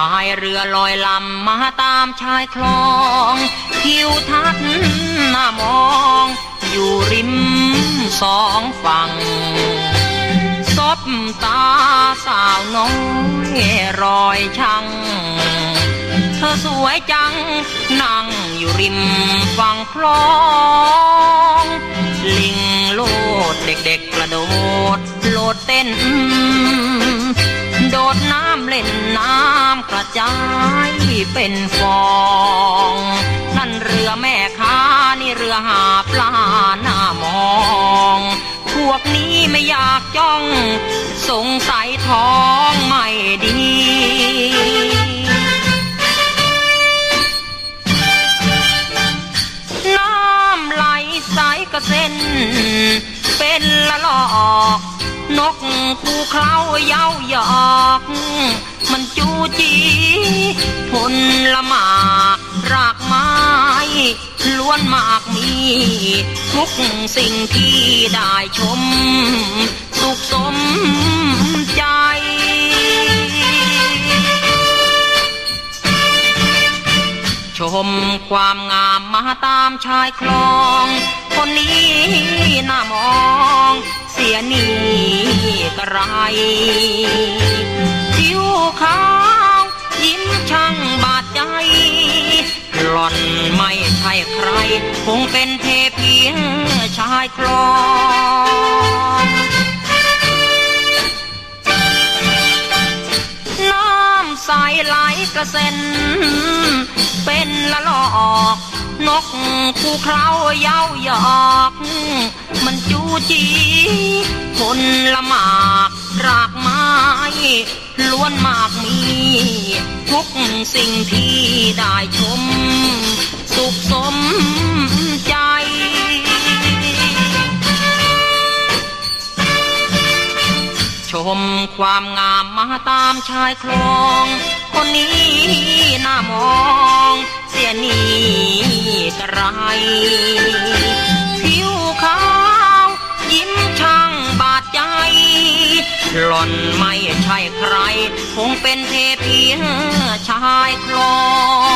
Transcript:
พายเรือลอยลำมาตามชายคลองทิวทัศน์น่ามอง อยู่ริมสองฝั่งซบตาสาวน้อยรอยช่างเธอสวยจัง นั่งอยู่ริมฝั่งคลอง ลิงโลดเด็กๆกระโดด โลดเต้นำกระจเป็นฟอง นั่นเรือแม่ค้านี่เรือหาปลาหน้ามอง พวกนี้ไม่อยากจ้อง สงสัยท้องไม่ดีน้ำไหลใสกระเซ็นเป็นละลอก นก คูเคล้าเย้าหยอก มันจูจีผลละหมากรากไม้ล้วนมากมี ทุกสิ่งที่ได้ชม สุขสมใจชมความงามมาตามชายคลอง คนนี้น่ามองเสียนี กระไรผิวขาวยิ้มช่างบาดใจ หล่อนไม่ใช่ใคร คงเป็นเทพีชายคลองน้ำใสไหลกระเซ็น เป็นละลอกนกคูเคล้าเย้าหยอก มันจูจีผลละหมาก รากไม้ล้วนมากมี ทุกสิ่งที่ได้ชม สุขสมใจ ชมความงามมาตามชายคลอง คนนี้น่ามอง เสียนีกร หล่อนไม่ใช่ใคร คงเป็นเทพีชายคลอง